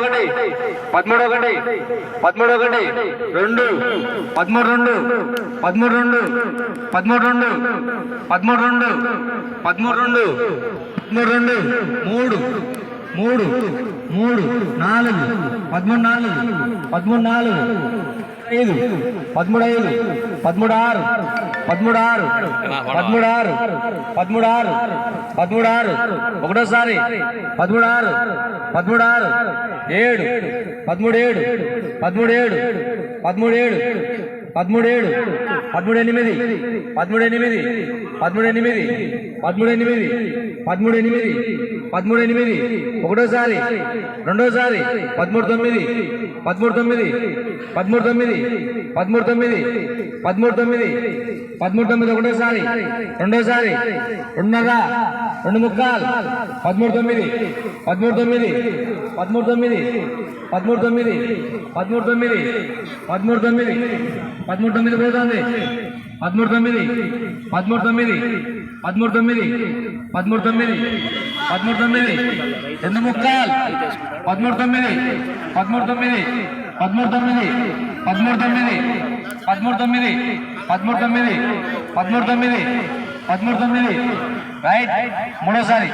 ఒకటి పదమూడు ఒకటి పదమూడు ఒకటి రెండు. పదమూడు రెండు. పదమూడు రెండు. పదమూడు రెండు. పదమూడు రెండు. పదమూడు రెండు. పదమూడు రెండు. మూడు. మూడు. మూడు. నాలుగు. పదమూడు నాలుగు. పదమూడు నాలుగు. ఐదు. పదమూడు ఐదు. పదమూడు ఆరు. పదమూడు ఆరు. పదమూడు ఆరు. పదమూడు ఆరు. పదమూడు ఆరు. ఒకటోసారి. పదమూడు ఆరు. పదమూడు ఆరు. ఏడు. పదమూడు ఏడు. పదమూడు ఏడు. పదమూడు ఏడు. పదమూడు ఏడు. పదమూడు ఎనిమిది. పదమూడు ఎనిమిది. పదమూడు ఎనిమిది. పదమూడు ఎనిమిది. పదమూడు ఎనిమిది. పదమూడు ఎనిమిది. ఒకటోసారి. రెండోసారి. పదమూడు తొమ్మిది. పదమూడు తొమ్మిది. పదమూడు తొమ్మిది. పదమూడు తొమ్మిది. పదమూడు తొమ్మిది పదమూడు తొమ్మిది ఒకటోసారి రెండోసారి రెండున్నర రెండు ముక్కాలు పదమూడు తొమ్మిది పదమూడు తొమ్మిది పదమూడు తొమ్మిది పదమూడు తొమ్మిది పదమూడు తొమ్మిది పదమూడు తొమ్మిది పదమూడు తొమ్మిది పోతుంది పదమూడు తొమ్మిది పదమూడు తొమ్మిది పదమూడు తొమ్మిది పదమూడు తొమ్మిది పదమూడు తొమ్మిది రెండు ముక్కాలు పదమూడు తొమ్మిది పదమూడు తొమ్మిది పదమూడు తొమ్మిది పదమూడు తొమ్మిది పదమూడు తొమ్మిది పదమూడు తొమ్మిది పదమూడు తొమ్మిది పదమూడు తొమ్మిది. రైట్ మూడోసారి.